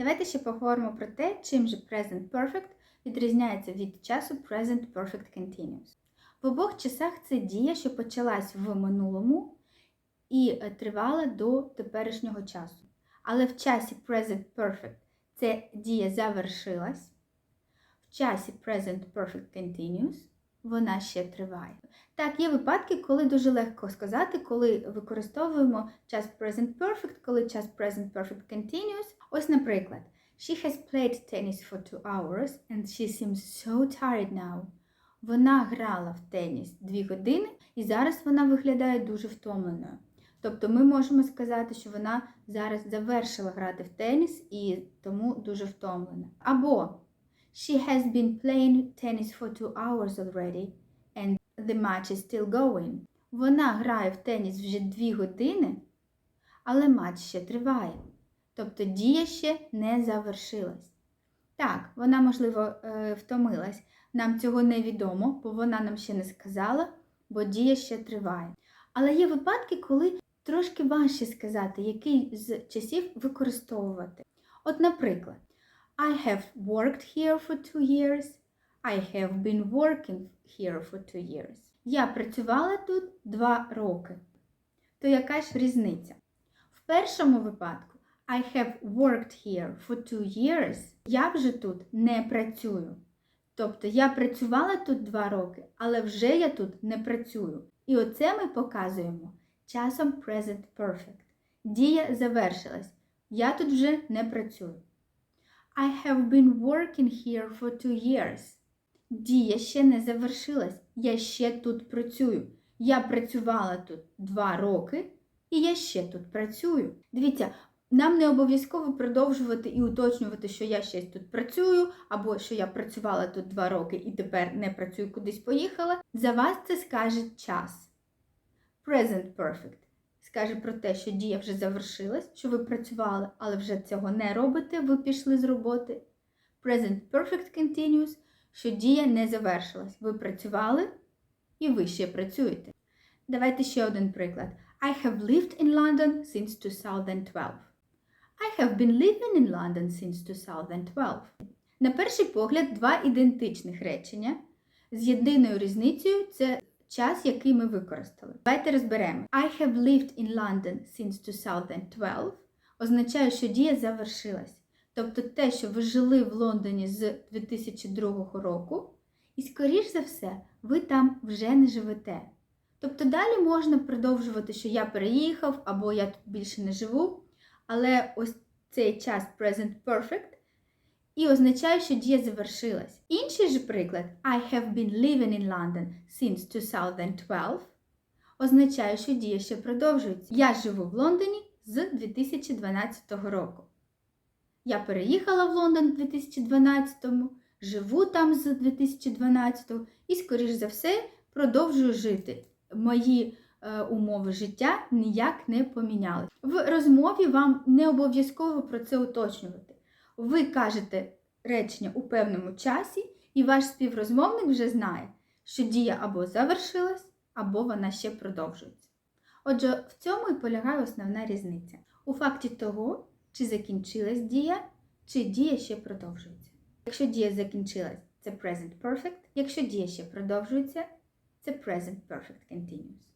Давайте ще поговоримо про те, чим же Present Perfect відрізняється від часу Present Perfect Continuous. В обох часах це дія, що почалась в минулому і е, тривала до теперішнього часу. Але в часі Present Perfect це дія завершилась. В часі Present Perfect Continuous вона ще триває. Так, є випадки, коли дуже легко сказати, коли використовуємо час Present Perfect, коли час Present Perfect Continuous. Ось, наприклад, She has played tennis for two hours and she seems so tired now. Вона грала в теніс дві години і зараз вона виглядає дуже втомленою. Тобто ми можемо сказати, що вона зараз завершила грати в теніс і тому дуже втомлена. Або She has been playing tennis for two hours already and the match is still going. Вона грає в теніс вже дві години, але матч ще триває. Тобто дія ще не завершилась. Так, вона, можливо, е, втомилась. Нам цього невідомо, бо вона нам ще не сказала, бо дія ще триває. Але є випадки, коли трошки важче сказати, який з часів використовувати. От, наприклад, I have worked here for two years. I have been working here for two years. Я працювала тут два роки. То яка ж різниця? В першому випадку I have worked here for two years. Я вже тут не працюю. Тобто я працювала тут два роки, але вже я тут не працюю. І оце ми показуємо часом present perfect. Дія завершилась. Я тут вже не працюю. I have been working here for two years. Дія ще не завершилась. Я ще тут працюю. Я працювала тут два роки, і я ще тут працюю. Дивіться, нам не обов'язково продовжувати і уточнювати, що я ще тут працюю, або що я працювала тут два роки і тепер не працюю, кудись поїхала. За вас це скаже час. Present perfect скаже про те, що дія вже завершилась, що ви працювали, але вже цього не робите, ви пішли з роботи. Present perfect continuous, що дія не завершилась. Ви працювали і ви ще працюєте. Давайте ще один приклад. I have lived in London since 2012. Have been living in London since 2012. На перший погляд, два ідентичних речення з єдиною різницею це час, який ми використали. Давайте розберемо. I have lived in London since 2012 означає, що дія завершилась. Тобто те, що ви жили в Лондоні з 2002 року, і, скоріш за все, ви там вже не живете. Тобто далі можна продовжувати, що я переїхав або я тут більше не живу. Але ось цей час present perfect і означає, що дія завершилась. Інший же приклад I have been living in London since 2012 означає, що дія ще продовжується. Я живу в Лондоні з 2012 року. Я переїхала в Лондон в 2012, живу там з 2012 і, скоріш за все, продовжую жити. Мої умови життя ніяк не поміняли. В розмові вам не обов'язково про це уточнювати. Ви кажете речення у певному часі, і ваш співрозмовник вже знає, що дія або завершилась, або вона ще продовжується. Отже, в цьому і полягає основна різниця. У факті того, чи закінчилась дія, чи дія ще продовжується. Якщо дія закінчилась, це present perfect. Якщо дія ще продовжується, це present perfect continuous.